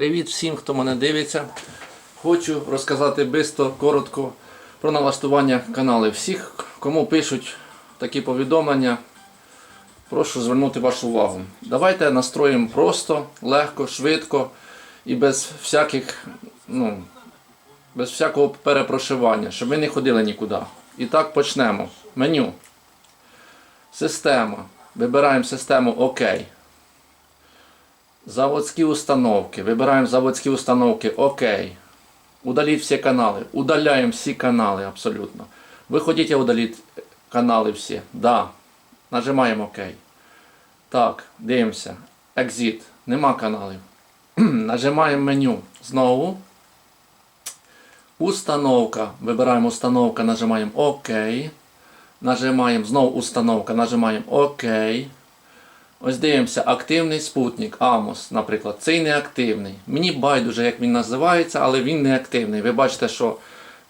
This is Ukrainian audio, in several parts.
Привіт всім, хто мене дивиться. Хочу розказати бисто, коротко про налаштування каналів. Всіх, кому пишуть такі повідомлення, прошу звернути вашу увагу. Давайте настроїмо просто, легко, швидко і без всяких, ну, без всякого перепрошивання, щоб ви не ходили нікуди. І так почнемо. Меню. Система. Вибираємо систему ОК. Заводські установки. Вибираємо заводські установки. Окей. Удаліть всі канали. Удаляємо всі канали абсолютно. Ви хотите удалити канали всі? Да. Нажимаємо ОК. Так, дивимося. Exit. Нема каналів. Нажимаємо меню. Знову. Установка. Вибираємо установка, нажимаємо ОК. Нажимаємо знову установка, нажимаємо ОК. Ось дивимося, активний спутник, Амос, наприклад, цей не активний. Мені байдуже, як він називається, але він не активний. Ви бачите, що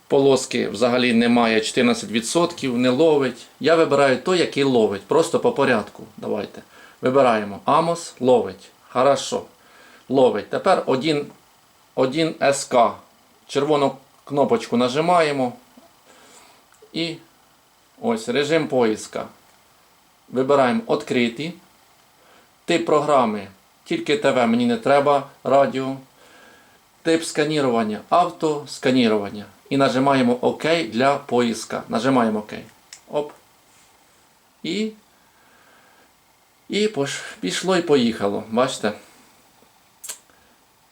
полоски взагалі немає 14%, не ловить. Я вибираю той, який ловить. Просто по порядку. Давайте. Вибираємо Амос, ловить. Хорошо. Ловить. Тепер один, один СК. Червону кнопочку нажимаємо. І ось режим поиска. Вибираємо відкритий. Тип програми. Тільки ТВ, мені не треба радіо. Тип сканірування. Автосканірування. І нажимаємо ОК для поиска. Нажимаємо ОК. Оп. І. І пішло і поїхало. Бачите?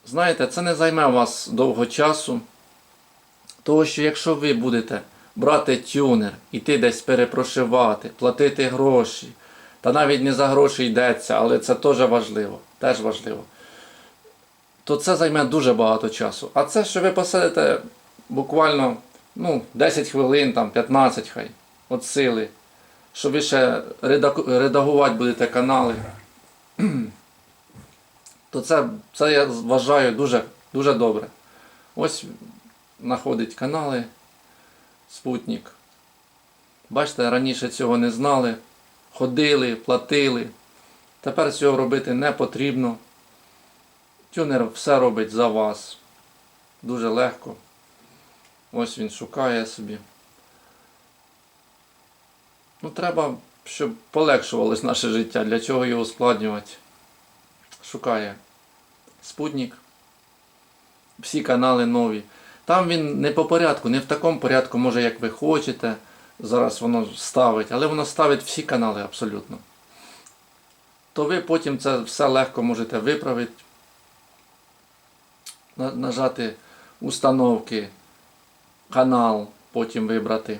Знаєте, це не займе у вас довго часу. Тому що якщо ви будете брати тюнер, іти десь перепрошивати, платити гроші, та навіть не за гроші йдеться, але це теж важливо, теж важливо, то це займе дуже багато часу. А це, що ви посадите буквально ну, 10 хвилин, там, 15 хай, от сили, що ви ще редагувати будете канали, то це, це я вважаю дуже, дуже добре. Ось знаходить канали Спутник. Бачите, раніше цього не знали. Ходили, платили. Тепер цього робити не потрібно. Тюнер все робить за вас. Дуже легко. Ось він шукає собі. Ну, треба, щоб полегшувалось наше життя. Для чого його ускладнювати? Шукає спутник. Всі канали нові. Там він не по порядку, не в такому порядку, може, як ви хочете. Зараз воно ставить, але воно ставить всі канали абсолютно. То ви потім це все легко можете виправити, нажати установки, канал, потім вибрати,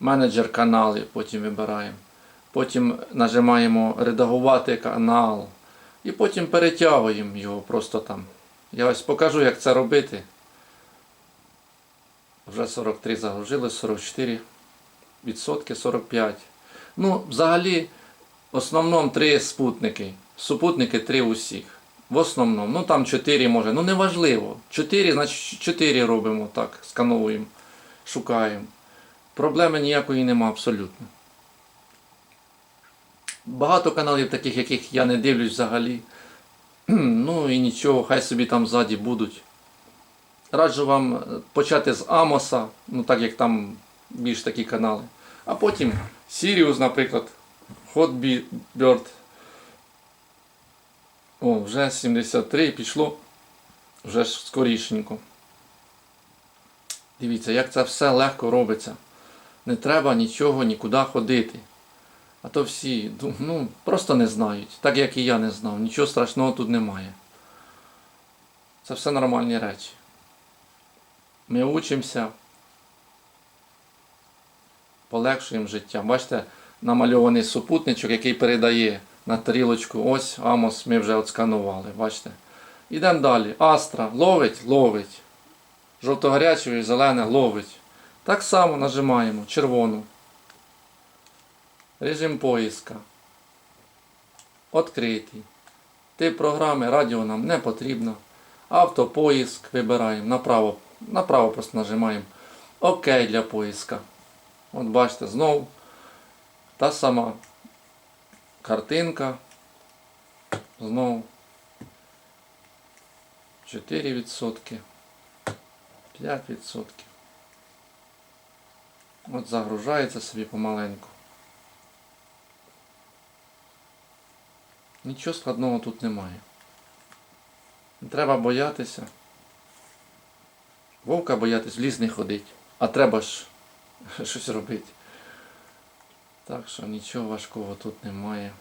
менеджер канали, потім вибираємо. Потім нажимаємо редагувати канал. І потім перетягуємо його просто там. Я ось покажу, як це робити. Вже 43 загрузили, 44 відсотки 45. Ну, взагалі, в основному 3 спутники. Супутники 3 усіх. В основному. Ну там 4 може. Ну неважливо. 4, значить 4 робимо так, скановуємо, шукаємо. Проблеми ніякої нема абсолютно. Багато каналів таких, яких я не дивлюсь взагалі. Ну і нічого, хай собі там ззаді будуть. Раджу вам е, почати з Амоса, ну так як там більш такі канали. А потім Sirius, наприклад, Hot Bird. О, вже 73 пішло. Вже ж скорішенько. Дивіться, як це все легко робиться. Не треба нічого нікуди ходити. А то всі ну, просто не знають. Так як і я не знав. Нічого страшного тут немає. Це все нормальні речі. Ми учимося, полегшуємо життя. Бачите, намальований супутничок, який передає на тарілочку. Ось Амос ми вже отсканували. Бачите? Йдемо далі. Астра ловить, ловить. Жовто-гаряче і зелене ловить. Так само нажимаємо червону. Режим поиска. Откритий. Тип програми радіо нам не потрібно. Автопоїзк вибираємо. Направо, направо просто нажимаємо. ОК для поїзка. От бачите, знову та сама картинка. Знову 4%. 5%. От загружається собі помаленьку. Нічого складного тут немає. Не треба боятися. Вовка боятись в ліс не ходить. А треба ж щось робити. Так що нічого важкого тут немає.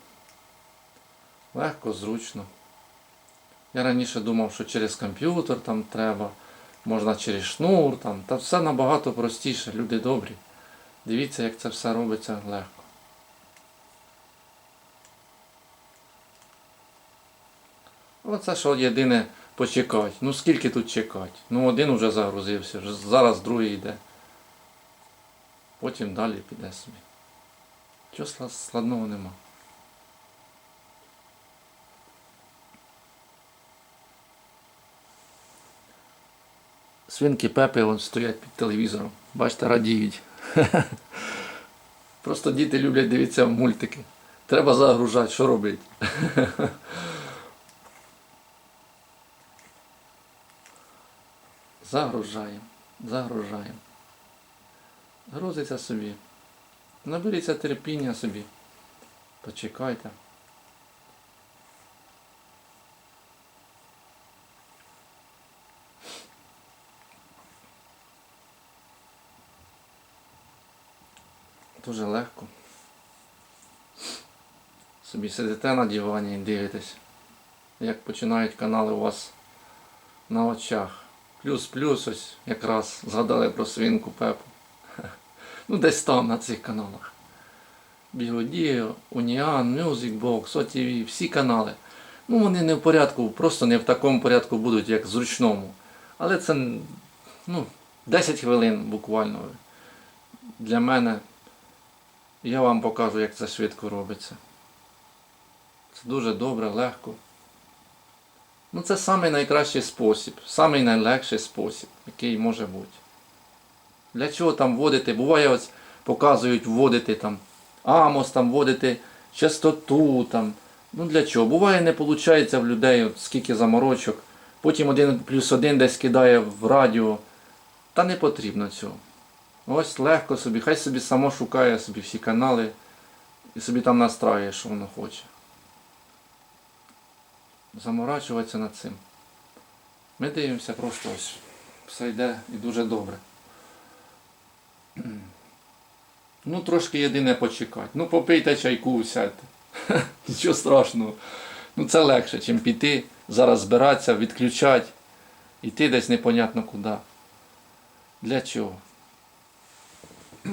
Легко, зручно. Я раніше думав, що через комп'ютер там треба, можна через шнур там. Та все набагато простіше, люди добрі. Дивіться, як це все робиться легко. Оце що єдине почекати. Ну скільки тут чекати? Ну один уже загрузився, вже зараз другий йде. Потім далі піде собі. Чого складного нема. Свинки Пепи вон стоять під телевізором. Бачите, радіють. Просто діти люблять дивитися мультики. Треба загружати, що робити. Загружаємо, загружаємо. Грузиться собі. Наберіться терпіння собі. Почекайте. Дуже легко. Собі сидите на дивані і дивитесь, як починають канали у вас на очах. Плюс-плюс ось якраз згадали про свинку Пепу. Ну, десь там на цих каналах. Бігодіо, Уніан, Box, OTV, всі канали. Ну, вони не в порядку, просто не в такому порядку будуть, як в зручному. Але це ну, 10 хвилин буквально. Для мене. Я вам покажу, як це швидко робиться. Це дуже добре, легко. Ну, це найкращий спосіб, найлегший спосіб, який може бути. Для чого там вводити? Буває, ось показують вводити там амос, там вводити частоту. там. Ну для чого? Буває, не виходить в людей от, скільки заморочок. Потім один плюс один десь кидає в радіо. Та не потрібно цього. Ось легко собі, хай собі само шукає собі всі канали і собі там настраює, що воно хоче. Заморачуватися над цим. Ми дивимося просто ось. Все йде і дуже добре. Ну, трошки єдине почекати. Ну, попийте чайку, сядьте. Нічого страшного. Ну це легше, чим піти, зараз збиратися, відключати, іти десь непонятно куди. Для чого?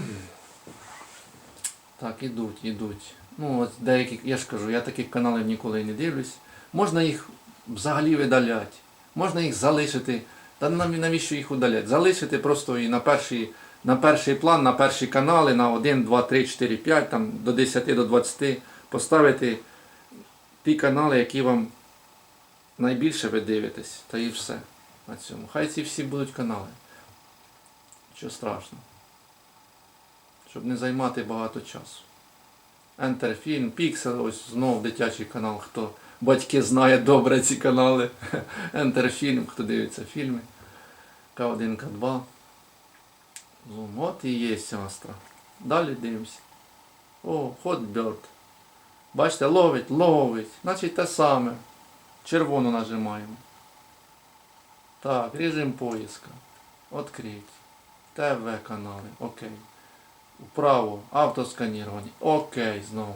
Так, ідуть, ідуть. Ну, от деякі, я ж кажу, я таких каналів ніколи не дивлюсь. Можна їх взагалі видаляти, можна їх залишити. Та навіщо їх удаляти? Залишити просто і на перший, на перший план, на перші канали, на 1, 2, 3, 4, 5, там, до 10, до 20 поставити ті канали, які вам найбільше ви дивитесь. Та і все на цьому. Хай ці всі будуть канали. Що страшно. Щоб не займати багато часу. Film, Pixel, ось знов дитячий канал, хто батьки знає добре ці канали. Film, хто дивиться фільми. К1, К2. Zoom. От і є Астра. Далі дивимося. О, Hot Bird. Бачите, ловить, ловить. Значить те саме. Червону нажимаємо. Так, режим поиска. Открить. ТВ канали. Окей. Вправо. Автосканірування. Окей, знову.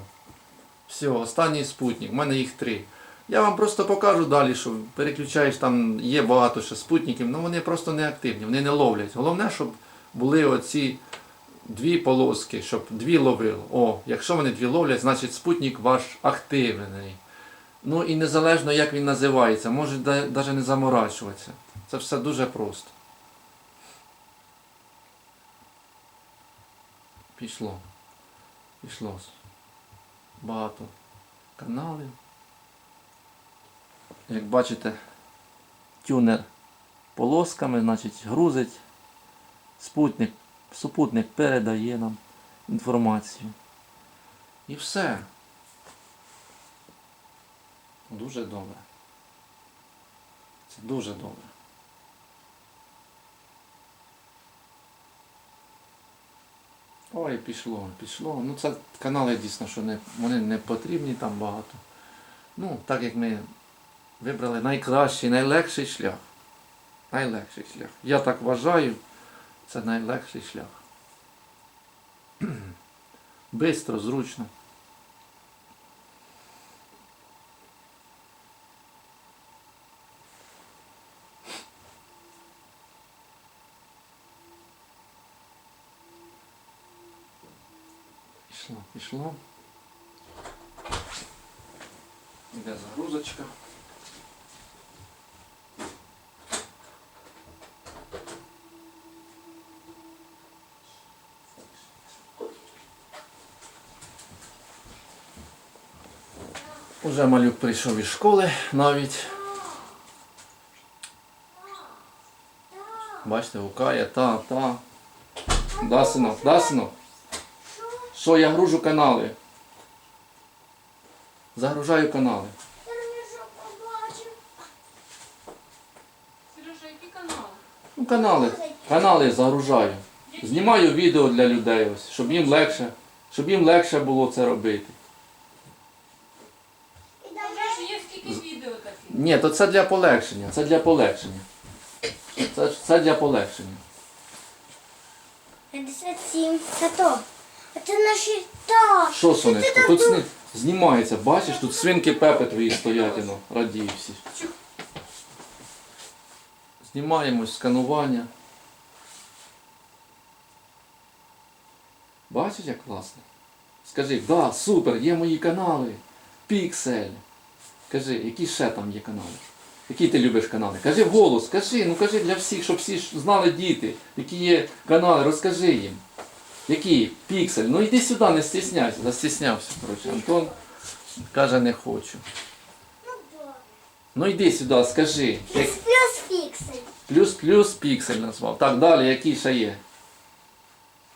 Все, останній спутник. У мене їх три. Я вам просто покажу далі, що переключаєш, там є багато ще спутників, але вони просто не активні, вони не ловлять. Головне, щоб були оці дві полоски, щоб дві ловило. О, якщо вони дві ловлять, значить спутник ваш активний. Ну і незалежно як він називається, може навіть не заморачуватися. Це все дуже просто. Пішло. Пішло. Багато каналів. Як бачите, тюнер полосками, значить, грузить. Спутник, супутник передає нам інформацію. І все. Дуже добре. Це дуже добре. Ой, пішло, пішло. Ну це канали дійсно, що не, вони не потрібні там багато. Ну, так як ми вибрали найкращий, найлегший шлях. Найлегший шлях. Я так вважаю, це найлегший шлях. Бистро, зручно. Пішло, пішло. Уже малюк прийшов із школи навіть. Бачите, гукає, та, та. Да, синок, да, синок. Що я гружу канали? Загружаю канали. Сережа, які канали? Ну, канали. Канали загружаю. Знімаю відео для людей, ось, щоб їм легше, щоб їм легше було це робити. І Там давай же ж є скільки відео таких. Ні, то це для полегшення. Це для полегшення. Це, це для полегшення. 57. Це то. А це наші та. Що, сонечко, тут сни... знімається, бачиш, тут свинки пепи твої стоять, ну, радію всі. Знімаємо сканування. Бачиш, як класно? Скажи, да, супер, є мої канали. Піксель. Кажи, які ще там є канали? Які ти любиш канали? Кажи вголос, кажи, ну кажи для всіх, щоб всі знали діти, які є канали, розкажи їм. Які? Піксель. Ну йди сюди, не стісняйся. Застіснявся, коротше. Антон каже, не хочу. Ну, йди сюди, скажи. Плюс Як- плюс фіксель. Плюс плюс піксель назвав. Так, далі, які ще є?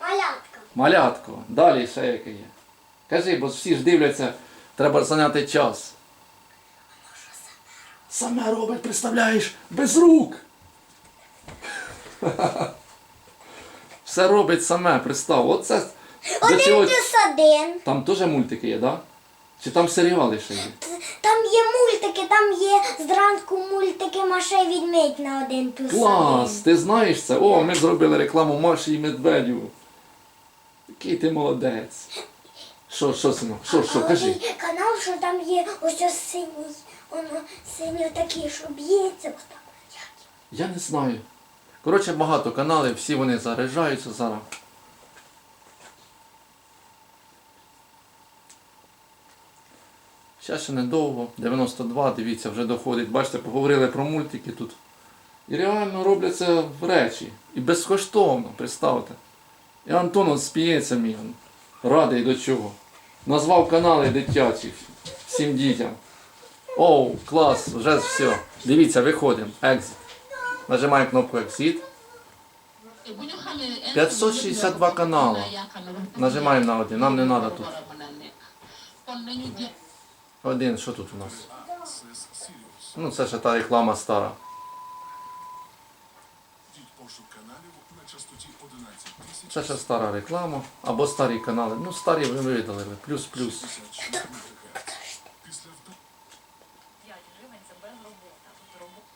Малятка. Малятко. Далі ще яке є. Кажи, бо всі ж дивляться, треба зайняти час. Саме робить, представляєш, без рук. Все робить саме, представ. Оце до Один цього. плюс один. Там теж мультики є, так? Да? Чи там серіали ще є? Там є мультики, там є зранку мультики Маша і відмідь на один плюс Клас! один. Ти знаєш це? О, ми зробили рекламу Маші і Медведю. Який ти молодець. Що, що, синок? Що, що, а кажи. канал, що там є ось ось синій, воно синій такий, що б'ється. Я не знаю. Коротше, багато каналів, всі вони заряджаються зараз. Ще ще недовго, 92, дивіться, вже доходить. Бачите, поговорили про мультики тут. І реально робляться речі. І безкоштовно, представте. І Антон от сміється мій, радий до чого. Назвав канали дитячі всім дітям. Оу, клас, вже все. Дивіться, виходимо. Екзит. Нажимаємо кнопку Exit. 562 канали. Нажимаємо на один. Нам не треба тут. Один, що тут у нас? Ну, це ще та реклама стара. Введіть пошук каналів на частоті 11 тисяч Це ще стара реклама. Або старі канали. Ну, старі ви видали. ви. Плюс, плюс. 66 МГц. Після вдо- 5 гривень це без роботи. А тут робота.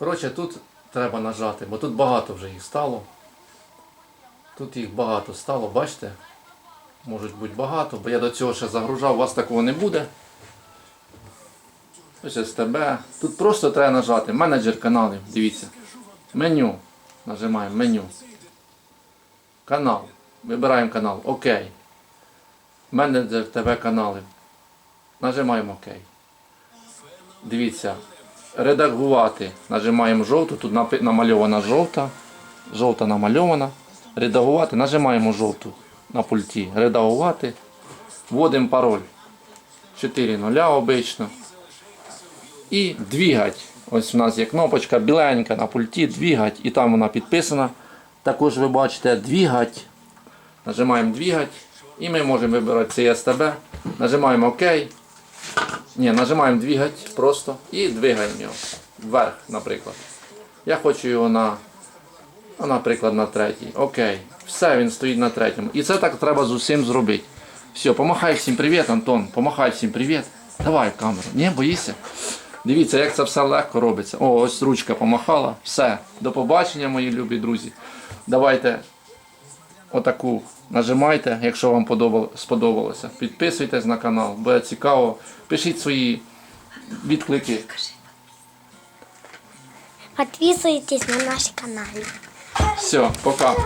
Коротше, тут треба нажати, бо тут багато вже їх стало. Тут їх багато стало, бачите? Можуть бути багато, бо я до цього ще загружав, у вас такого не буде. Ось СТБ. Тут просто треба нажати. Менеджер каналів, дивіться. Меню. Нажимаємо меню. Канал. Вибираємо канал. Окей. Менеджер ТВ каналів. Нажимаємо ОК. Дивіться. Редагувати. Нажимаємо жовту. Тут намальована жовта. Жовта намальована. Редагувати. Нажимаємо жовту на пульті. Редагувати. Вводимо пароль. 4 нуля обично. І двігать. Ось у нас є кнопочка біленька на пульті, двігать, і там вона підписана. Також ви бачите двігать. Нажимаємо двігать. І ми можемо вибирати цей СТБ. Нажимаємо ОК. Ні, нажимаємо двігать просто і двигаємо його. вверх, наприклад. Я хочу його на, наприклад, на третій. Окей. Все, він стоїть на третьому. І це так треба з усім зробити. Все, помахай всім привіт, Антон. Помахай всім привіт. Давай камеру. Ні, боїшся? Дивіться, як це все легко робиться. О, ось ручка помахала. Все. До побачення, мої любі друзі. Давайте отаку нажимайте, якщо вам сподобалося. Підписуйтесь на канал, буде цікаво. Пишіть свої відклики. Підписуйтесь на наш канал. Все, пока.